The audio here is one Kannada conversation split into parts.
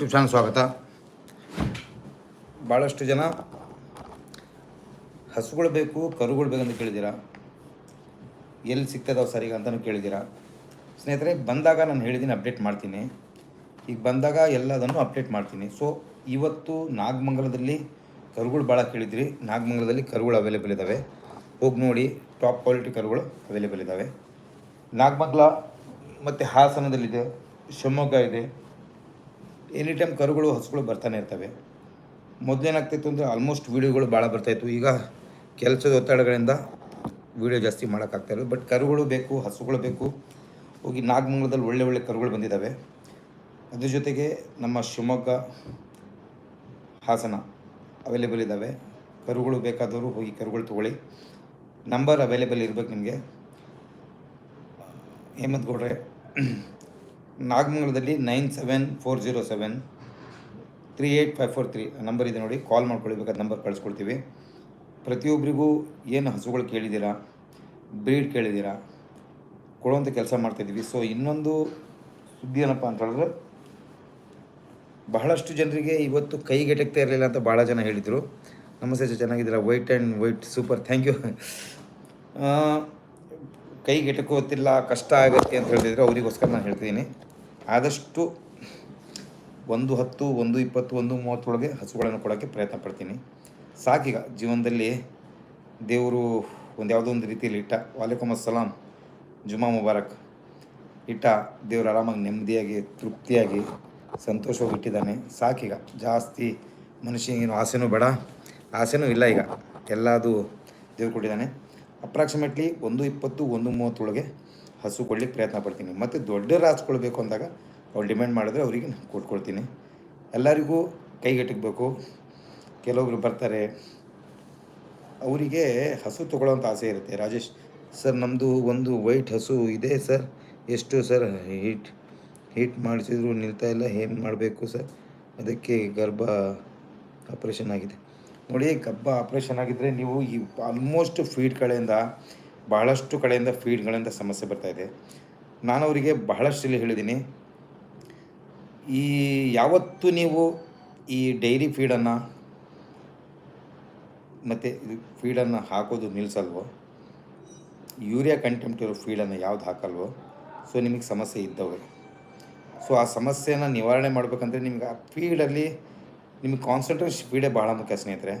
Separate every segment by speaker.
Speaker 1: ಯೂಟ್ಯೂಬ್ ಚಾನಲ್ ಸ್ವಾಗತ. ಭಾಳಷ್ಟು ಜನ ಹಸುಗಳು ಬೇಕು, ಕರುಗಳು ಬೇಕಂತ ಕೇಳಿದ್ದೀರಾ? ಎಲ್ಲಿ ಸಿಗ್ತದವು ಸರಿಗ ಅಂತಲೂ ಕೇಳಿದ್ದೀರಾ? ಸ್ನೇಹಿತರೆ, ಬಂದಾಗ ನಾನು ಹೇಳಿದ್ದೀನಿ ಅಪ್ಡೇಟ್ ಮಾಡ್ತೀನಿ. ಈಗ ಬಂದಾಗ ಎಲ್ಲದನ್ನು ಅಪ್ಡೇಟ್ ಮಾಡ್ತೀನಿ. ಸೊ ಇವತ್ತು ನಾಗಮಂಗಲದಲ್ಲಿ ಕರುಗಳು ಭಾಳ ಕೇಳಿದ್ರಿ. ನಾಗಮಂಗಲದಲ್ಲಿ ಕರುಗಳು ಅವೈಲೇಬಲ್ ಇದ್ದಾವೆ ಹೋಗಿ ನೋಡಿ ಟಾಪ್ ಕ್ವಾಲಿಟಿ ಕರುಗಳು ಅವೈಲೇಬಲ್ ಇದ್ದಾವೆ ನಾಗಮಂಗಲ ಮತ್ತು ಹಾಸನದಲ್ಲಿದೆ, ಶಿವಮೊಗ್ಗ ಇದೆ. ಎನಿ ಟೈಮ್ ಕರುಗಳು, ಹಸುಗಳು ಬರ್ತಾನೆ ಇರ್ತವೆ. ಮೊದಲೇನಾಗ್ತಿತ್ತು ಅಂದರೆ ಆಲ್ಮೋಸ್ಟ್ ವೀಡಿಯೋಗಳು ಭಾಳ ಬರ್ತಾಯಿತ್ತು ಈಗ ಕೆಲಸದ ಒತ್ತಡಗಳಿಂದ ವೀಡಿಯೋ ಜಾಸ್ತಿ ಮಾಡೋಕ್ಕಾಗ್ತಾಯಿಲ್ಲ ಬಟ್ ಕರುಗಳು ಬೇಕು, ಹಸುಗಳು ಬೇಕು. ಹೋಗಿ ನಾಗಮಂಗಲದಲ್ಲಿ ಒಳ್ಳೆ ಒಳ್ಳೆ ಕರುಗಳು ಬಂದಿದ್ದಾವೆ ಅದ್ರ ಜೊತೆಗೆ ನಮ್ಮ ಶಿವಮೊಗ್ಗ, ಹಾಸನ ಅವೈಲೇಬಲ್ ಇದ್ದಾವೆ ಕರುಗಳು ಬೇಕಾದವರು ಹೋಗಿ ಕರುಗಳು ತೊಗೊಳ್ಳಿ. ನಂಬರ್ ಅವೈಲೇಬಲ್ ಇರಬೇಕು ನಿಮಗೆ. ಹೇಮಂತ್ ಗೌಡ್ರೆ ನಾಗಮಂಗಲದಲ್ಲಿ nine seven four zero seven three eight five four three number ಇದೆ ನೋಡಿ. ಕಾಲ್ ಮಾಡ್ಕೊಳ್ಳಿ ಬೇಕಾದ ನಂಬರ್ ಕಳಿಸ್ಕೊಡ್ತೀವಿ. ಪ್ರತಿಯೊಬ್ಬರಿಗೂ ಏನು ಹಸುಗಳು ಕೇಳಿದ್ದೀರಾ? ಬ್ರೀಡ್ ಕೇಳಿದ್ದೀರಾ? ಕೊಡುವಂಥ ಕೆಲಸ ಮಾಡ್ತಾಯಿದ್ದೀವಿ ಸೊ ಇನ್ನೊಂದು ಸುದ್ದಿ ಏನಪ್ಪ ಅಂತ ಹೇಳಿದ್ರೆ, ಬಹಳಷ್ಟು ಜನರಿಗೆ ಇವತ್ತು ಕೈಗೆಟಕ್ತಾ ಇರಲಿಲ್ಲ ಅಂತ ಭಾಳ ಜನ ಹೇಳಿದರು. ನಮಸ್ತೆ ಚೆನ್ನಾಗಿದ್ದೀರಾ? White and white super thank you ಕೈಗೆಟಕೋತಿಲ್ಲ ಕಷ್ಟ ಆಗುತ್ತೆ ಅಂತ ಹೇಳ್ತಿದ್ರೆ ಅವರಿಗೋಸ್ಕರ ನಾನು ಹೇಳ್ತಿದ್ದೀನಿ ಆದಷ್ಟು ಒಂದು ಹತ್ತು, ಒಂದು ಇಪ್ಪತ್ತು, ಒಂದು ಮೂವತ್ತರೊಳಗೆ ಹಸುಗಳನ್ನು ಕೊಡೋಕ್ಕೆ ಪ್ರಯತ್ನ ಪಡ್ತೀನಿ. ಸಾಕೀಗ ಜೀವನದಲ್ಲಿ ದೇವರು ಒಂದು ಯಾವುದೋ ಒಂದು ರೀತಿಯಲ್ಲಿ ಇಟ್ಟ, ವಾಲೇಕುಮ್ ಅಸ್ಸಲಾಂ, ಜುಮಾ ಮುಬಾರಕ್ ಇಟ್ಟ ದೇವರು ಆರಾಮಾಗಿ ನೆಮ್ಮದಿಯಾಗಿ, ತೃಪ್ತಿಯಾಗಿ, ಸಂತೋಷವಾಗಿ ಇಟ್ಟಿದ್ದಾನೆ. ಸಾಕೀಗ ಜಾಸ್ತಿ ಮನುಷ್ಯನಿಗೇನು ಆಸೆನೂ ಬೇಡ. ಆಸೆನೂ ಇಲ್ಲ ಈಗ. ಎಲ್ಲದೂ ದೇವ್ರು ಕೊಟ್ಟಿದ್ದಾನೆ. ಅಪ್ರಾಕ್ಸಿಮೇಟ್ಲಿ ಒಂದು ಇಪ್ಪತ್ತು, ಒಂದು ಮೂವತ್ತರೊಳಗೆ ಹಸು ಕೊಡ್ಲಿಕ್ಕೆ ಪ್ರಯತ್ನ ಪಡ್ತೀನಿ. ಮತ್ತು ದೊಡ್ಡ ರಾಸ್ಕೊಳ್ಬೇಕು ಅಂದಾಗ ಅವ್ರು ಡಿಮ್ಯಾಂಡ್ ಮಾಡಿದ್ರೆ ಅವರಿಗೆ ನಾನು ಕೊಟ್ಕೊಳ್ತೀನಿ ಎಲ್ಲರಿಗೂ ಕೈಗೆಟಕಬೇಕು ಕೆಲವೊಬ್ರು ಬರ್ತಾರೆ. ಅವರಿಗೆ ಹಸು ತೊಗೊಳ್ಳೋಂಥ ಆಸೆ ಇರುತ್ತೆ. ರಾಜೇಶ್, ಸರ್ ನಮ್ಮದು ಒಂದು ವೈಟ್ ಹಸು ಇದೆ ಸರ್. ಎಷ್ಟು ಸರ್? ಹೀಟ್ ಹೀಟ್ ಮಾಡಿಸಿದ್ರು ನಿಲ್ತಾ ಇಲ್ಲ. ಏನು ಮಾಡಬೇಕು ಸರ್? ಅದಕ್ಕೆ ಗರ್ಭ ಆಪ್ರೇಷನ್ ಆಗಿದೆ. ನೋಡಿ, ಗರ್ಭ ಆಪ್ರೇಷನ್ ಆಗಿದ್ದರೆ ನೀವು ಈ ಆಲ್ಮೋಸ್ಟ್ ಫೀಡ್ ಕಡೆಯಿಂದ ಬಹಳಷ್ಟು ಕಡೆಯಿಂದ ಫೀಡ್ಗಳಿಂದ ಸಮಸ್ಯೆ ಬರ್ತಾ ಇದೆ. ನಾನು ಅವರಿಗೆ ಬಹಳಷ್ಟು ಇಲ್ಲಿ ಹೇಳಿದ್ದೀನಿ, ಈ ಯಾವತ್ತು ನೀವು ಈ ಡೈರಿ ಫೀಡನ್ನು ಮತ್ತು ಇದು ಫೀಡನ್ನು ಹಾಕೋದು ನಿಲ್ಲಿಸಲ್ವೋ, ಯೂರಿಯಾ ಕಂಟೆಂಟ್ ಇರೋ ಫೀಡನ್ನು ಯಾವ್ದು ಹಾಕಲ್ವೋ, ಸೊ ನಿಮಗೆ ಸಮಸ್ಯೆ ಇದ್ದವೇ. ಸೊ ಆ ಸಮಸ್ಯೆಯನ್ನು ನಿವಾರಣೆ ಮಾಡಬೇಕಂದ್ರೆ ನಿಮ್ಗೆ ಆ ಫೀಡಲ್ಲಿ ನಿಮಗೆ ಕಾನ್ಸಂಟ್ರೇಷನ್ ಫೀಡೇ ಭಾಳ ಮುಖ್ಯ ಸ್ನೇಹಿತರೆ.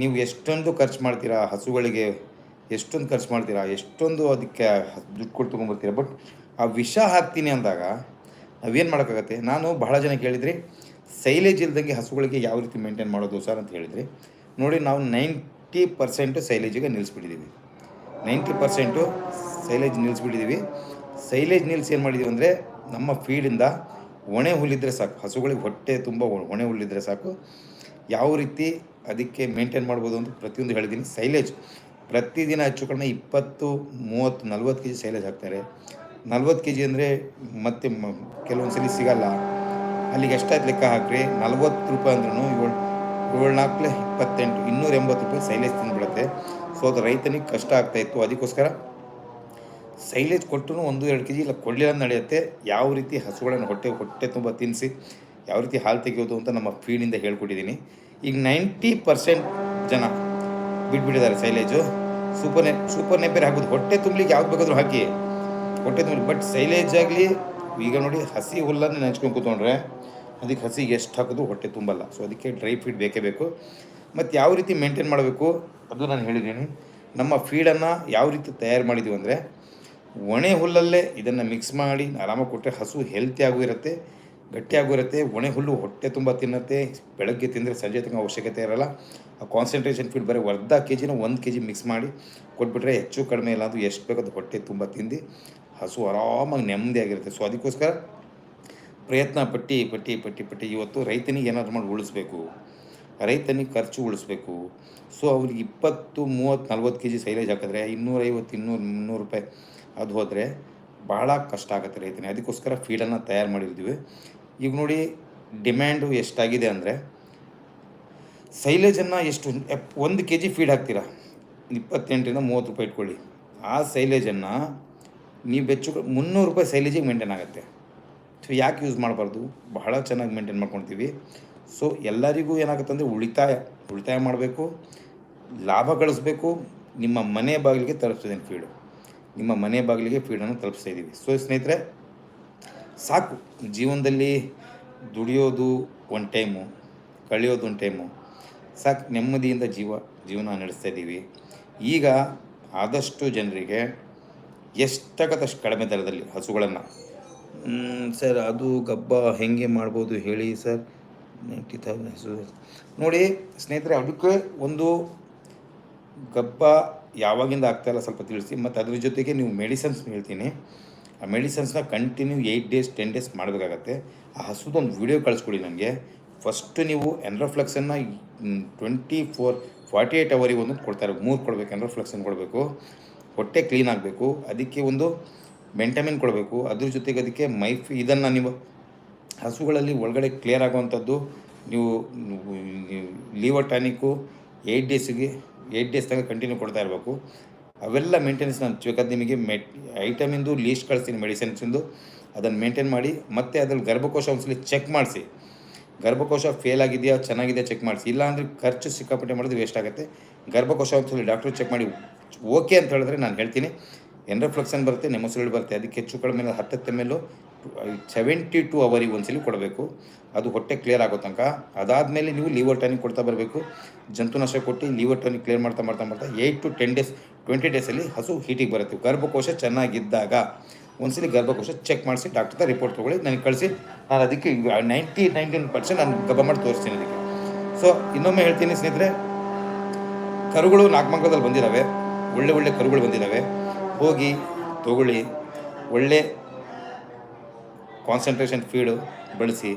Speaker 1: ನೀವು ಎಷ್ಟೊಂದು ಖರ್ಚು ಮಾಡ್ತೀರಾ ಹಸುಗಳಿಗೆ ಎಷ್ಟೊಂದು ಖರ್ಚು ಮಾಡ್ತೀರಾ, ಎಷ್ಟೊಂದು ಅದಕ್ಕೆ ದುಡ್ಡು ಕೊಟ್ಟು ತೊಗೊಂಬರ್ತೀರಾ ಬಟ್ ಆ ವಿಷ ಹಾಕ್ತೀನಿ ಅಂದಾಗ ನಾವೇನು ಮಾಡೋಕ್ಕಾಗತ್ತೆ? ನಾನು ಬಹಳ ಜನ ಕೇಳಿದ್ರಿ ಸೈಲೇಜ್ ಇಲ್ದಂಗೆ ಹಸುಗಳಿಗೆ ಯಾವ ರೀತಿ ಮೇಂಟೈನ್ ಮಾಡೋದು ಸರ್ ಅಂತ ಹೇಳಿದ್ರಿ, ನೋಡಿ ನಾವು ನೈಂಟಿ ಪರ್ಸೆಂಟು ಸೈಲೇಜಿಗೆ ನಿಲ್ಲಿಸ್ಬಿಟ್ಟಿದ್ದೀವಿ ನೈಂಟಿ ಪರ್ಸೆಂಟು ಸೈಲೇಜ್ ನಿಲ್ಲಿಸ್ಬಿಟ್ಟಿದ್ದೀವಿ ಸೈಲೇಜ್ ನಿಲ್ಲಿಸಿ ಏನು ಮಾಡಿದ್ದೀವಿ ಅಂದರೆ ನಮ್ಮ ಫೀಡಿಂದ ಒಣೆ ಹುಲ್ಲಿದ್ರೆ ಸಾಕು, ಹಸುಗಳಿಗೆ ಹೊಟ್ಟೆ ತುಂಬ ಒಣೆ ಹುಲ್ಲಿದ್ರೆ ಸಾಕು. ಯಾವ ರೀತಿ ಅದಕ್ಕೆ ಮೇಂಟೈನ್ ಮಾಡ್ಬೋದು ಅಂತ ಪ್ರತಿಯೊಂದು ಹೇಳಿದ್ದೀನಿ ಸೈಲೇಜ್ ಪ್ರತಿದಿನ ಹೆಚ್ಚು ಕಡಿಮೆ ಇಪ್ಪತ್ತು, ಮೂವತ್ತು, ನಲ್ವತ್ತು ಕೆ ಜಿ ಸೈಲೇಜ್ ಹಾಕ್ತಾರೆ. ನಲ್ವತ್ತು ಕೆ ಜಿ ಅಂದರೆ ಮತ್ತೆ ಮ ಕೆಲವೊಂದು ಸಲ ಸಿಗಲ್ಲ. ಅಲ್ಲಿಗೆ ಎಷ್ಟಾಯ್ತು ಲೆಕ್ಕ ಹಾಕ್ರಿ? ನಲ್ವತ್ತು ರೂಪಾಯಿ ಅಂದ್ರೂ ಏಳು ಏಳು ನಾಲ್ಕಲೆ ಇಪ್ಪತ್ತೆಂಟು, ಇನ್ನೂರ ಎಂಬತ್ತು ರೂಪಾಯಿ ಸೈಲೇಜ್ ತಿಂದ್ಬಿಡುತ್ತೆ. ಸೊ ಅದು ರೈತನಿಗೆ ಕಷ್ಟ ಆಗ್ತಾಯಿತ್ತು ಅದಕ್ಕೋಸ್ಕರ ಸೈಲೇಜ್ ಕೊಟ್ಟು ಒಂದು, ಎರಡು ಕೆ ಜಿ ಇಲ್ಲ ಕೊಡಲಿಲ್ಲ ನಡೆಯುತ್ತೆ. ಯಾವ ರೀತಿ ಹಸುಗಳನ್ನು ಹೊಟ್ಟೆ ಹೊಟ್ಟೆ ತುಂಬ ತಿನ್ನಿಸಿ ಯಾವ ರೀತಿ ಹಾಲು ತೆಗೆಯೋದು ಅಂತ ನಮ್ಮ ಫೀಡಿಂದ ಹೇಳ್ಕೊಟ್ಟಿದ್ದೀನಿ. ಈಗ ನೈಂಟಿ ಪರ್ಸೆಂಟ್ ಜನ ಬಿಟ್ಬಿಟ್ಟಿದ್ದಾರೆ ಸೈಲೇಜು. ಸೂಪರ್ ನೆ ಸೂಪರ್ ನೆಪ್ಪೇರ್ ಹಾಕೋದು ಹೊಟ್ಟೆ ತುಂಬಲಿಕ್ಕೆ ಯಾವ್ದು ಬೇಕಾದರೂ ಹಾಕಿ. ಹೊಟ್ಟೆ ತುಂಬಲಿ ಬಟ್ ಸೈಲೇಜ್ ಆಗಲಿ, ಈಗ ನೋಡಿ ಹಸಿ ಹುಲ್ಲನ್ನು ನೆಂಚ್ಕೊಂಡು ಕೂತ್ಕೊಂಡ್ರೆ, ಅದಕ್ಕೆ ಹಸಿಗೆ ಎಷ್ಟು ಹಾಕೋದು ಹೊಟ್ಟೆ ತುಂಬಲ್ಲ. ಸೊ ಅದಕ್ಕೆ ಡ್ರೈ ಫೀಡ್ ಬೇಕೇ ಬೇಕು. ಮತ್ತು ಯಾವ ರೀತಿ ಮೇಂಟೈನ್ ಮಾಡಬೇಕು? ಅದು ನಾನು ಹೇಳಿದ್ದೀನಿ. ನಮ್ಮ ಫೀಡನ್ನು ಯಾವ ರೀತಿ ತಯಾರು ಮಾಡಿದ್ದೀವಿ ಅಂದರೆ, ಒಣೆ ಹುಲ್ಲಲ್ಲೇ ಇದನ್ನು ಮಿಕ್ಸ್ ಮಾಡಿ, ಆರಾಮಾಗಿ ಕೊಟ್ಟರೆ ಹಸು ಹೆಲ್ತಿಯಾಗೂ ಇರುತ್ತೆ. ಗಟ್ಟಿಯಾಗೂ ಇರುತ್ತೆ ಒಣೆ ಹುಲ್ಲು ಹೊಟ್ಟೆ ತುಂಬ ತಿನ್ನುತ್ತೆ, ಬೆಳಗ್ಗೆ ತಿಂದರೆ ಸಂಜೆ ತನಕ ಅವಶ್ಯಕತೆ ಇರಲ್ಲ. ಆ ಕಾನ್ಸಂಟ್ರೇಷನ್ ಫೀಡ್ ಬರೀ ಅರ್ಧ ಕೆ ಜಿನ ಒಂದು ಕೆ ಜಿ ಮಿಕ್ಸ್ ಮಾಡಿ ಕೊಟ್ಬಿಟ್ರೆ ಹೆಚ್ಚು ಕಡಿಮೆ ಇಲ್ಲ ಅದು ಎಷ್ಟು ಬೇಕಾದ ಹೊಟ್ಟೆ ತುಂಬ ತಿಂದು ಹಸು ಆರಾಮಾಗಿ ನೆಮ್ಮದಿಯಾಗಿರುತ್ತೆ. ಸೊ ಅದಕ್ಕೋಸ್ಕರ ಪ್ರಯತ್ನ ಪಟ್ಟಿ ಪಟ್ಟಿ ಪಟ್ಟಿ ಪಟ್ಟಿ. ಇವತ್ತು ರೈತನಿಗೆ ಏನಾದರೂ ಮಾಡಿ ಉಳಿಸ್ಬೇಕು. ರೈತನಿಗೆ ಖರ್ಚು ಉಳಿಸ್ಬೇಕು. ಸೊ ಅವ್ರಿಗೆ ಇಪ್ಪತ್ತು, ಮೂವತ್ತು, ನಲ್ವತ್ತು ಕೆ ಜಿ ಸೈಲೇಜ್ ಹಾಕಿದ್ರೆ ಇನ್ನೂರೈವತ್ತು, ಇನ್ನೂರು, ಮುನ್ನೂರು ರೂಪಾಯಿ ಅದು ಹೋದರೆ ಭಾಳ ಕಷ್ಟ ಆಗುತ್ತೆ ರೈತನಿಗೆ ಅದಕ್ಕೋಸ್ಕರ ಫೀಡನ್ನು ತಯಾರು ಮಾಡಿದ್ದೀವಿ ಈಗ ನೋಡಿ ಡಿಮ್ಯಾಂಡು ಎಷ್ಟಾಗಿದೆ ಅಂದರೆ ಸೈಲೇಜನ್ನು ಎಷ್ಟು, ಒಂದು ಕೆ ಜಿ ಫೀಡ್ ಹಾಕ್ತೀರಾ? ಇಪ್ಪತ್ತೆಂಟರಿಂದ ಮೂವತ್ತು ರೂಪಾಯಿ ಇಟ್ಕೊಳ್ಳಿ. ಆ ಸೈಲೇಜನ್ನು ನೀವು ಬೆಚ್ಚು ಮುನ್ನೂರು ರೂಪಾಯಿ ಸೈಲೇಜಿಗೆ ಮೇಂಟೈನ್ ಆಗುತ್ತೆ. ಸೊ ಯಾಕೆ ಯೂಸ್ ಮಾಡಬಾರ್ದು? ಬಹಳ ಚೆನ್ನಾಗಿ ಮೇಂಟೈನ್ ಮಾಡ್ಕೊಳ್ತೀವಿ ಸೊ ಎಲ್ಲರಿಗೂ ಏನಾಗುತ್ತೆ ಅಂದರೆ ಉಳಿತಾಯ ಉಳಿತಾಯ ಮಾಡಬೇಕು, ಲಾಭ ಗಳಿಸ್ಬೇಕು, ನಿಮ್ಮ ಮನೆ ಬಾಗಿಲಿಗೆ ತರಿಸ್ತಿದ್ದೀನಿ ಫೀಡು ನಿಮ್ಮ ಮನೆ ಬಾಗಿಲಿಗೆ ಫೀಡನ್ನು ತಲುಪಿಸ್ತಾ ಇದ್ದೀವಿ. ಸೊ ಸ್ನೇಹಿತರೆ, ಸಾಕು. ಜೀವನದಲ್ಲಿ ದುಡಿಯೋದು ಒಂದು ಟೈಮು ಕಳೆಯೋದು ಒಂದು ಟೈಮು ಸಾಕು, ನೆಮ್ಮದಿಯಿಂದ ಜೀವ, ಜೀವನ ನಡೆಸ್ತಾ ಇದ್ದೀವಿ. ಈಗ ಆದಷ್ಟು ಜನರಿಗೆ ಎಷ್ಟಾಗತ್ತಷ್ಟು ಕಡಿಮೆ ದರದಲ್ಲಿ ಹಸುಗಳನ್ನು? ಸರ್, ಅದು ಗಬ್ಬ ಹೆಂಗೆ ಮಾಡ್ಬೋದು ಹೇಳಿ, ಸರ್. ನೈಂಟಿ ತೌಸಂಡ್ ಹಸು ನೋಡಿ, ಸ್ನೇಹಿತರೆ, ಅದಕ್ಕೆ ಒಂದು ಗಬ್ಬ ಯಾವಾಗಿಂದ ಆಗ್ತಾಯಿಲ್ಲ ಸ್ವಲ್ಪ ತಿಳಿಸಿ ಮತ್ತು ಅದ್ರ ಜೊತೆಗೆ ನೀವು ಮೆಡಿಸನ್ಸ್ ಹೇಳ್ತೀನಿ ಆ ಮೆಡಿಸನ್ಸ್ನ continue eight days ten days ಮಾಡಬೇಕಾಗತ್ತೆ ಆ ಹಸುದೊಂದು ವಿಡಿಯೋ ಕಳಿಸ್ಕೊಡಿ ನನಗೆ ಫಸ್ಟ್ ನೀವು ಎನ್ರೋಫ್ಲೆಕ್ಸನ್ನು ಟ್ವೆಂಟಿ ಫೋರ್ ಫಾರ್ಟಿ ಏಯ್ಟ್ ಅವರಿಗೆ ಒಂದು ಕೊಡ್ತಾರೆ ಮೂರು ಕೊಡಬೇಕು ಎನ್ರೋಫ್ಲೆಕ್ಸನ್ ಕೊಡಬೇಕು ಹೊಟ್ಟೆ ಕ್ಲೀನ್ ಆಗಬೇಕು ಅದಕ್ಕೆ ಒಂದು ಮೆಂಟಮಿನ್ ಕೊಡಬೇಕು ಅದ್ರ ಜೊತೆಗೆ ಅದಕ್ಕೆ ಮೈಫ್ ಇದನ್ನು ನೀವು ಹಸುಗಳಲ್ಲಿ ಒಳಗಡೆ ಕ್ಲಿಯರ್ ಆಗುವಂಥದ್ದು ನೀವು ಲೀವರ್ ಟಾನಿಕ್ಕು ಏಯ್ಟ್ ಡೇಸಿಗೆ ಏಯ್ಟ್ ಡೇಸ್ ತನಕ ಕಂಟಿನ್ಯೂ ಕೊಡ್ತಾ ಇರಬೇಕು. ಅವೆಲ್ಲ ಮೇಂಟೆನೆನ್ಸ್ ನಾನು ಬೇಕಾದ ನಿಮಗೆ ಮೆ ಐಟಮಿಂದು ಲೀಸ್ಟ್ ಕಳಿಸ್ತೀನಿ ಮೆಡಿಸಿನ್ಸಿಂದು ಅದನ್ನು ಮೇಂಟೈನ್ ಮಾಡಿ, ಮತ್ತೆ ಅದ್ರಲ್ಲಿ ಗರ್ಭಕೋಶ ಒಂದ್ಸಲಿ ಚೆಕ್ ಮಾಡಿಸಿ. ಗರ್ಭಕೋಶ ಫೇಲ್ ಆಗಿದೆಯಾ, ಚೆನ್ನಾಗಿದೆಯಾ ಚೆಕ್ ಮಾಡಿಸಿ. ಇಲ್ಲ ಅಂದರೆ ಖರ್ಚು ಸಿಕ್ಕಾಪಟ್ಟೆ ಮಾಡೋದು ವೇಸ್ಟ್ ಆಗುತ್ತೆ. ಗರ್ಭಕೋಶ ಒಂದ್ಸಲಿ ಡಾಕ್ಟ್ರು ಚೆಕ್ ಮಾಡಿ ಓಕೆ ಅಂತ ಹೇಳಿದ್ರೆ ನಾನು ಹೇಳ್ತೀನಿ. ಎನ್ರೆಫ್ಲಕ್ಷನ್ ಬರುತ್ತೆ ನೆಮೊಸೊಲಿಡ್ ಬರುತ್ತೆ. ಅದಕ್ಕೆ ಹೆಚ್ಚು ಕಡಿಮೆ ಹತ್ತತ್ತು ಎಲ್ಲು ಸೆವೆಂಟಿ ಟು ಅವರಿಗೆ ಒಂದ್ಸಲಿ ಕೊಡಬೇಕು. ಅದು ಹೊಟ್ಟೆ ಕ್ಲಿಯರ್ ಆಗೋ ತನಕ. ಅದಾದಮೇಲೆ ನೀವು ಲೀವರ್ ಟಾನಿಕ್ ಕೊಡ್ತಾ ಬರಬೇಕು. ಜಂತುನಾಶ ಕೊಟ್ಟು ಲೀವರ್ ಟಾನಿಕ್ ಕ್ಲಿಯರ್ ಮಾಡ್ತಾ ಮಾಡ್ತಾ ಮಾಡ್ತಾ eight to ten days twenty ಡೇಸಲ್ಲಿ ಹಸು ಹೀಟಿಗೆ ಬರುತ್ತೆ. ಗರ್ಭಕೋಶ ಚೆನ್ನಾಗಿದ್ದಾಗ ಒಂದ್ಸಲಿ ಗರ್ಭಕೋಶ ಚೆಕ್ ಮಾಡಿಸಿ ಡಾಕ್ಟರ್ ಹತ್ರ ರಿಪೋರ್ಟ್ ತೊಗೊಳ್ಳಿ. ನನಗೆ ಕಳಿಸಿ. ನಾನು ಅದಕ್ಕೆ ನೈಂಟಿ ನೈನ್ಟೀನ್ ಪರ್ಸೆಂಟ್ ನಾನು ಗಬ್ಬ ಮಾಡಿ ತೋರಿಸ್ತೀನಿ ಅದಕ್ಕೆ. ಸೊ ಇನ್ನೊಮ್ಮೆ ಹೇಳ್ತೀನಿ ಸ್ನೇಹಿತರೆ, ಕರುಗಳು ನಾಗಮಂಗಲದಲ್ಲಿ ಬಂದಿದ್ದಾವೆ ಒಳ್ಳೆ ಒಳ್ಳೆ ಕರುಗಳು ಬಂದಿದ್ದಾವೆ ಹೋಗಿ ತಗೊಳ್ಳಿ. ಒಳ್ಳೆ ಕಾನ್ಸಂಟ್ರೇಷನ್ ಫೀಡು ಬಳಸಿ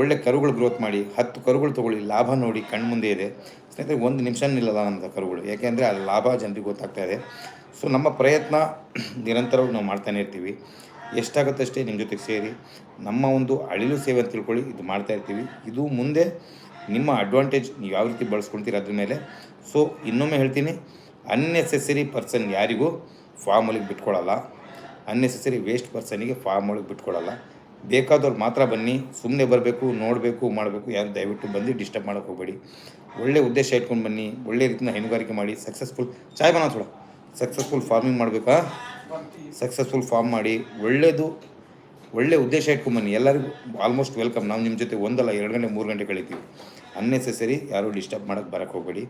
Speaker 1: ಒಳ್ಳೆ ಕರುಗಳು ಗ್ರೋತ್ ಮಾಡಿ ಹತ್ತು ಕರುಗಳು ತೊಗೊಳ್ಳಿ, ಲಾಭ ನೋಡಿ ಕಣ್ಮುಂದೆ ಇದೆ. ಸ್ನೇಹಿತರೆ, ಒಂದು ನಿಮಿಷ ನಿಲ್ಲಲ್ಲ ನಮ್ಮದು ಕರುಗಳು. ಯಾಕೆಂದರೆ ಆ ಲಾಭ ಜನರಿಗೆ ಗೊತ್ತಾಗ್ತಾ ಇದೆ. ಸೊ ನಮ್ಮ ಪ್ರಯತ್ನ ನಿರಂತರವಾಗಿ ನಾವು ಮಾಡ್ತಾನೆ ಇರ್ತೀವಿ. ಎಷ್ಟಾಗುತ್ತೆ ಅಷ್ಟೇ ನಿಮ್ಮ ಜೊತೆಗೆ ಸೇರಿ, ನಮ್ಮ ಒಂದು ಅಳಿಲು ಸೇವೆ ಅಂತ ತಿಳ್ಕೊಳ್ಳಿ, ಇದು ಮಾಡ್ತಾ ಇರ್ತೀವಿ. ಇದು ಮುಂದೆ ನಿಮ್ಮ ಅಡ್ವಾಂಟೇಜ್ ನೀವು ಯಾವ ರೀತಿ ಬಳಸ್ಕೊಳ್ತೀರ ಅದ್ರ ಮೇಲೆ. ಸೊ ಇನ್ನೊಮ್ಮೆ ಹೇಳ್ತೀನಿ ಅನ್ನೆಸೆಸರಿ ಪರ್ಸನ್ ಯಾರಿಗೂ ಫಾರ್ಮಲ್ಲಿ ಬಿಟ್ಕೊಡಲ್ಲ ಅನ್ನೆಸೆಸರಿ ವೇಸ್ಟ್ ಪರ್ಸನಿಗೆ ಫಾರ್ಮ್ ಒಳಗೆ ಬಿಟ್ಕೊಡಲ್ಲ ಬೇಕಾದವ್ರು ಮಾತ್ರ ಬನ್ನಿ ಸುಮ್ಮನೆ ಬರಬೇಕು, ನೋಡಬೇಕು, ಮಾಡಬೇಕು ಯಾರು ದಯವಿಟ್ಟು ಬಂದು ಡಿಸ್ಟರ್ಬ್ ಮಾಡೋಕೆ ಹೋಗಬೇಡಿ. ಒಳ್ಳೆ ಉದ್ದೇಶ ಇಟ್ಕೊಂಡು ಬನ್ನಿ, ಒಳ್ಳೆ ರೀತಿಯಿಂದ ಹೈನುಗಾರಿಕೆ ಮಾಡಿ ಸಕ್ಸಸ್ಫುಲ್ ಚಾಯ್ ಬನ್ನ ಥೋಡ. ಸಕ್ಸಸ್ಫುಲ್ ಫಾರ್ಮಿಂಗ್ ಮಾಡಬೇಕಾ? ಸಕ್ಸಸ್ಫುಲ್ ಫಾರ್ಮ್ ಮಾಡಿ ಒಳ್ಳೆಯದು ಒಳ್ಳೆ ಉದ್ದೇಶ ಇಟ್ಕೊಂಡು ಬನ್ನಿ. ಎಲ್ಲರಿಗೂ ಆಲ್ಮೋಸ್ಟ್ ವೆಲ್ಕಮ್ ನಾವು ನಿಮ್ಮ ಜೊತೆ ಒಂದಲ್ಲ, ಎರಡು ಗಂಟೆ, ಮೂರು ಗಂಟೆ ಕಳಿತೀವಿ. ಅನ್ನೆಸೆಸರಿ ಯಾರೂ ಡಿಸ್ಟರ್ಬ್ ಮಾಡೋಕ್ಕೆ ಬರೋಕ್ಕೆ ಹೋಗಬೇಡಿ.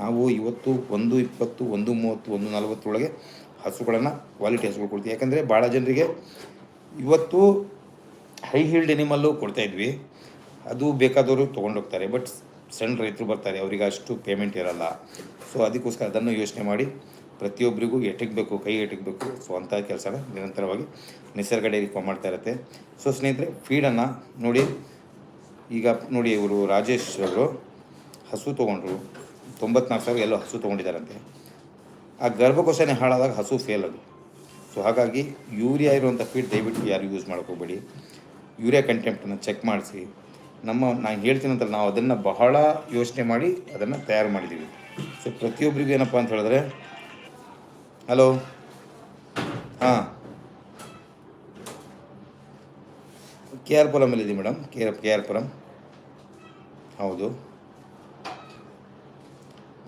Speaker 1: ನಾವು ಇವತ್ತು ಒಂದು ಇಪ್ಪತ್ತು, ಒಂದು ಮೂವತ್ತು, ಒಂದು ನಲವತ್ತರೊಳಗೆ ಹಸುಗಳನ್ನು ಕ್ವಾಲಿಟಿ ಹಸುಗಳು ಕೊಡ್ತೀವಿ. ಯಾಕಂದರೆ ಭಾಳ ಜನರಿಗೆ ಇವತ್ತು ಹೈ ಹೀಲ್ಡ್ ಎನಿಮಲ್ಲು ಕೊಡ್ತಾಯಿದ್ವಿ ಅದು ಬೇಕಾದವರು ತೊಗೊಂಡೋಗ್ತಾರೆ ಬಟ್ ಸಣ್ಣ ರೈತರು ಬರ್ತಾರೆ, ಅವರಿಗೆ ಅಷ್ಟು ಪೇಮೆಂಟ್ ಇರಲ್ಲ. ಸೊ ಅದಕ್ಕೋಸ್ಕರ ಅದನ್ನು ಯೋಚನೆ ಮಾಡಿ ಪ್ರತಿಯೊಬ್ಬರಿಗೂ ಎಟಕ್ಬೇಕು ಕೈ ಎಟಕ್ಬೇಕು ಸೊ ಅಂಥ ಕೆಲಸನ ನಿರಂತರವಾಗಿ ನಿಸರ್ಗ ಡೈರಿ ಫಾರ್ಮ್ ಮಾಡ್ತಾ ಇರುತ್ತೆ. ಸೊ ಸ್ನೇಹಿತರೆ ಫೀಡನ್ನು ನೋಡಿ, ಈಗ ನೋಡಿ ಇವರು ರಾಜೇಶ್ ಅವರು ಹಸು ತೊಗೊಂಡ್ರು. ತೊಂಬತ್ನಾಲ್ಕು ಸಾವಿರ ಎಲ್ಲೋ ಹಸು ತೊಗೊಂಡಿದ್ದಾರಂತೆ. ಆ ಗರ್ಭಕೋಶನೇ ಹಾಳಾದಾಗ ಹಸು ಫೇಲ್ ಅದು. ಸೊ ಹಾಗಾಗಿ ಯೂರಿಯಾ ಇರುವಂಥ ಫೀಡ್ ದಯವಿಟ್ಟು ಯಾರು ಯೂಸ್ ಮಾಡ್ಕೋಬೇಡಿ. ಯೂರಿಯಾ ಕಂಟೆಂಟನ್ನು ಚೆಕ್ ಮಾಡಿಸಿ. ನಮ್ಮ, ನಾನು ಹೇಳ್ತೀನಂತ ನಾವು ಅದನ್ನು ಬಹಳ ಯೋಚನೆ ಮಾಡಿ ಅದನ್ನು ತಯಾರು ಮಾಡಿದ್ದೀವಿ ಸೊ ಪ್ರತಿಯೊಬ್ಬರಿಗೂ ಏನಪ್ಪ ಅಂತ ಹೇಳಿದ್ರೆ, ಹಲೋ? ಹಾಂ. K R ಪುರಮಲ್ಲಿದೆ madam. K R K R Puram ಹೌದು.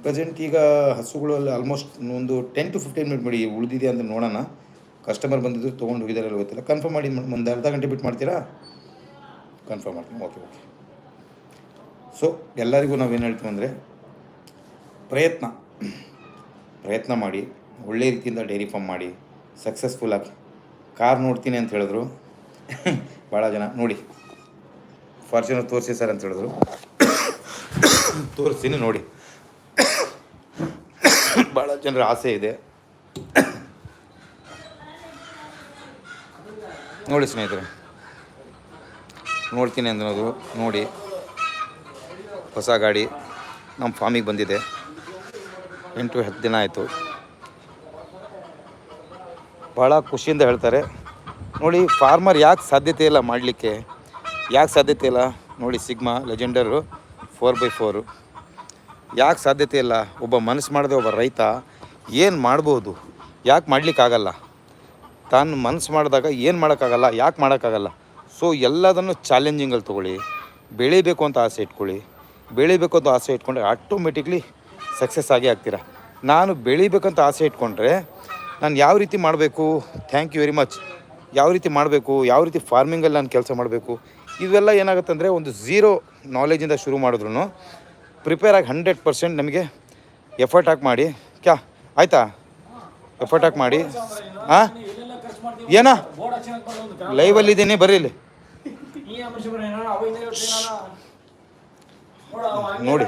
Speaker 1: ಪ್ರೆಸೆಂಟ್ ಈಗ ಹಸುಗಳಲ್ಲಿ ಆಲ್ಮೋಸ್ಟ್ ಒಂದು ಟೆನ್ ಟು ಫಿಫ್ಟೀನ್ ಮಿನಿಟ್ ಮಾಡಿ ಉಳಿದಿದೆ ಅಂತ ನೋಡೋಣ. ಕಸ್ಟಮರ್ ಬಂದಿದ್ದು ತೊಗೊಂಡು ಹೋಗಿದ್ದಾರೆ ಗೊತ್ತಿಲ್ಲ. ಕನ್ಫರ್ಮ್ ಮಾಡಿ ಒಂದು ಅರ್ಧ ಗಂಟೆ ಬಿಟ್ಟು ಮಾಡ್ತೀರಾ? ಕನ್ಫರ್ಮ್ ಮಾಡ್ತೀನಿ. ಓಕೆ ಓಕೆ ಸೊ ಎಲ್ಲರಿಗೂ ನಾವೇನು ಹೇಳ್ತೀವಿ ಅಂದರೆ, ಪ್ರಯತ್ನ. ಪ್ರಯತ್ನ ಮಾಡಿ, ಒಳ್ಳೆ ರೀತಿಯಿಂದ ಡೈರಿ ಫಾರ್ಮ್ ಮಾಡಿ ಸಕ್ಸಸ್ಫುಲ್ ಆಗಿ. ಕಾರ್ ನೋಡ್ತೀನಿ ಅಂತ ಹೇಳಿದ್ರು. ಭಾಳ ಜನ. ನೋಡಿ. ಫಾರ್ಚುನರ್ ತೋರಿಸಿ ಸರ್ ಅಂತ ಹೇಳಿದ್ರು. ತೋರಿಸ್ತೀನಿ, ನೋಡಿ. ಜನರ ಆಸೆ ಇದೆ. ನೋಡಿ ಸ್ನೇಹಿತರೆ. ನೋಡ್ತೀನಿ ಅನ್ನೋದು ನೋಡಿ. ಹೊಸ ಗಾಡಿ ನಮ್ಮ ಫಾರ್ಮಿಗೆ ಬಂದಿದೆ. ಎಂಟು, ಹತ್ತು ದಿನ ಆಯಿತು. ಭಾಳ ಖುಷಿಯಿಂದ ಹೇಳ್ತಾರೆ. ನೋಡಿ ಫಾರ್ಮರ್ ಯಾಕೆ ಸಾಧ್ಯತೆ ಇಲ್ಲ ಮಾಡಲಿಕ್ಕೆ? ಯಾಕೆ ಸಾಧ್ಯತೆ ಇಲ್ಲ? ನೋಡಿ ಸಿಗ್ಮಾ ಲೆಜೆಂಡರು ಫೋರ್ ಬೈ ಫೋರು ಯಾಕೆ ಸಾಧ್ಯತೆ ಇಲ್ಲ? ಒಬ್ಬ ಮನಸ್ಸು ಮಾಡಿದೆ, ಒಬ್ಬ ರೈತ. ಏನು ಮಾಡ್ಬೋದು? ಯಾಕೆ ಮಾಡಲಿಕ್ಕಾಗಲ್ಲ? ತಾನು ಮನಸ್ಸು ಮಾಡಿದಾಗ ಏನು ಮಾಡೋಕ್ಕಾಗಲ್ಲ, ಯಾಕೆ ಮಾಡೋಕ್ಕಾಗಲ್ಲ? ಸೊ ಎಲ್ಲದನ್ನು ಚಾಲೆಂಜಿಂಗಲ್ಲಿ ತೊಗೊಳ್ಳಿ. ಬೆಳಿಬೇಕು ಅಂತ ಆಸೆ ಇಟ್ಕೊಳ್ಳಿ. ಬೆಳಿಬೇಕು ಅಂತ ಆಸೆ ಇಟ್ಕೊಂಡ್ರೆ ಆಟೋಮೆಟಿಕ್ಲಿ ಸಕ್ಸಸ್ ಆಗೇ ಆಗ್ತೀರಾ? ನಾನು ಬೆಳಿಬೇಕಂತ ಆಸೆ ಇಟ್ಕೊಂಡ್ರೆ ನಾನು ಯಾವ ರೀತಿ ಮಾಡಬೇಕು? ಥ್ಯಾಂಕ್ ಯು ವೆರಿ ಮಚ್ ಯಾವ ರೀತಿ ಮಾಡಬೇಕು? ಯಾವ ರೀತಿ ಫಾರ್ಮಿಂಗಲ್ಲಿ ನಾನು ಕೆಲಸ ಮಾಡಬೇಕು? ಇವೆಲ್ಲ ಏನಾಗುತ್ತೆ ಅಂದರೆ ಒಂದು ಝೀರೋ ನಾಲೆಜಿಂದ ಶುರು ಮಾಡಿದ್ರು ಪ್ರಿಪೇರ್ ಆಗಿ ಹಂಡ್ರೆಡ್ ಪರ್ಸೆಂಟ್ ನಮಗೆ ಎಫರ್ಟ್ ಹಾಕಿ ಮಾಡಿ, ಕ್ಯಾ? ಆಯಿತಾ? ಎಫರ್ಟ್ ಹಾಕಿ ಮಾಡಿ. ಹಾಂ ಏನಾ? ಅಲ್ಲಿ ಇದ್ದೀನಿ ಬರ್ರಿ ಇಲ್ಲಿ. ನೋಡಿ.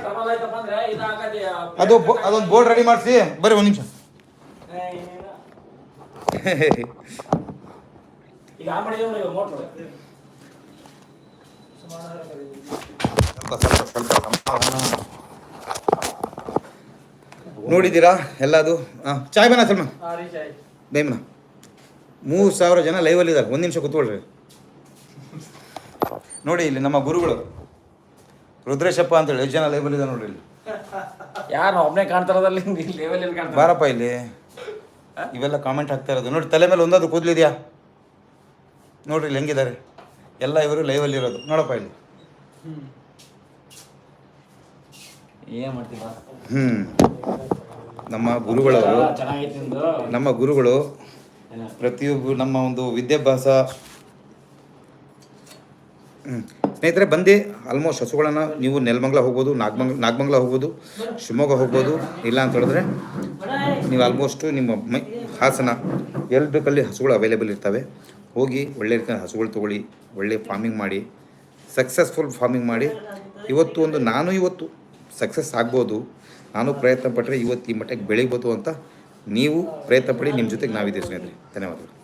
Speaker 1: ಅದು ಅದೊಂದು ಬೋರ್ಡ್ ರೆಡಿ ಮಾಡಿಸಿ. ಬರ್ರಿ ಒಂದು ನಿಮಿಷ. ಸ್ವಲ್ಪ ಸ್ವಲ್ಪ ಸ್ವಲ್ಪ. ನೋಡಿದ್ದೀರಾ? ಎಲ್ಲದು? ಹಾಂ ಚಾಯ್ ಬನ್ನ ಸಲ್ಮಾನ್ ಬೇಮನ ಮೂರು ಸಾವಿರ ಜನ ಲೈವಲ್ಲಿ ಇದ್ದಾರೆ. ಒಂದು ನಿಮಿಷ ಕೂತ್ಕೊಳ್ರಿ. ನೋಡಿ ಇಲ್ಲಿ ನಮ್ಮ ಗುರುಗಳು. ರುದ್ರೇಶಪ್ಪ ಅಂತೇಳಿ ಎಷ್ಟು ಜನ ಲೈವಲ್ ಇದ್ದಾರೆ ನೋಡಿ ಇಲ್ಲಿ.
Speaker 2: ಯಾರು ಒಬ್ಬನೇ ಕಾಣ್ತಾರದಲ್ಲಿ ಲೆವೆಲ್ ಕಾಣ್ತಾರೆ?
Speaker 1: ಬಾರಪ್ಪ ಇಲ್ಲಿ. ಇವೆಲ್ಲ ಕಾಮೆಂಟ್ ಹಾಕ್ತಾ ಇರೋದು. ನೋಡಿ ತಲೆ ಮೇಲೆ ಒಂದಾದ್ರು ಕೂದಲಿದೆಯಾ? ನೋಡ್ರಿ ಇಲ್ಲಿ ಹೆಂಗಿದ್ದಾರೆ. ಎಲ್ಲ ಇವರು ಲೈವಲ್ಲಿ ಇರೋದು. ನೋಡಪ್ಪ ಇಲ್ಲಿ.
Speaker 2: ಏನ್ ಮಾಡ್ತೀರಾ
Speaker 1: ಹ್ಞೂ ನಮ್ಮ ಗುರುಗಳವರು
Speaker 2: ಚೆನ್ನಾಗೈತಿ
Speaker 1: ನಮ್ಮ ಗುರುಗಳು? ಪ್ರತಿಯೊಬ್ಬರು ನಮ್ಮ ಒಂದು ವಿದ್ಯಾಭ್ಯಾಸ ಹ್ಮ್. ಸ್ನೇಹಿತರೆ ಬಂದು ಆಲ್ಮೋಸ್ಟ್ ಹಸುಗಳನ್ನು ನೀವು ನೆಲಮಂಗ್ಲ ಹೋಗ್ಬೋದು ನಾಗಮಂಗ್ ನಾಗಮಂಗ್ಲ ಹೋಗ್ಬೋದು ಶಿವಮೊಗ್ಗ ಹೋಗ್ಬೋದು ಇಲ್ಲ ಅಂತ ಹೇಳಿದ್ರೆ ನೀವು ಆಲ್ಮೋಸ್ಟು ನಿಮ್ಮ ಮೈ ಹಾಸನ ಎಲ್ಲಿ ಬೇಕಲ್ಲಿ ಹಸುಗಳು ಅವೈಲೇಬಲ್ ಇರ್ತವೆ. ಹೋಗಿ ಒಳ್ಳೆ ರೀತಿಯ ಹಸುಗಳು ತೊಗೊಳ್ಳಿ ಒಳ್ಳೆ ಫಾರ್ಮಿಂಗ್ ಮಾಡಿ ಸಕ್ಸಸ್ಫುಲ್ ಫಾರ್ಮಿಂಗ್ ಮಾಡಿ. ಇವತ್ತು ಒಂದು ನಾನು ಇವತ್ತು ಸಕ್ಸಸ್ ಆಗ್ಬೋದು. ನಾನು ಪ್ರಯತ್ನ ಪಟ್ಟರೆ ಇವತ್ತು ಈ ಮಟ್ಟಕ್ಕೆ ಬೆಳಿಬೋದು ಅಂತ ನೀವು ಪ್ರಯತ್ನ ಪಡಿ, ನಿಮ್ಮ ಜೊತೆಗೆ ನಾವಿದ್ದೀವಿ ಸ್ನೇಹಿತರೆ. ಧನ್ಯವಾದಗಳು.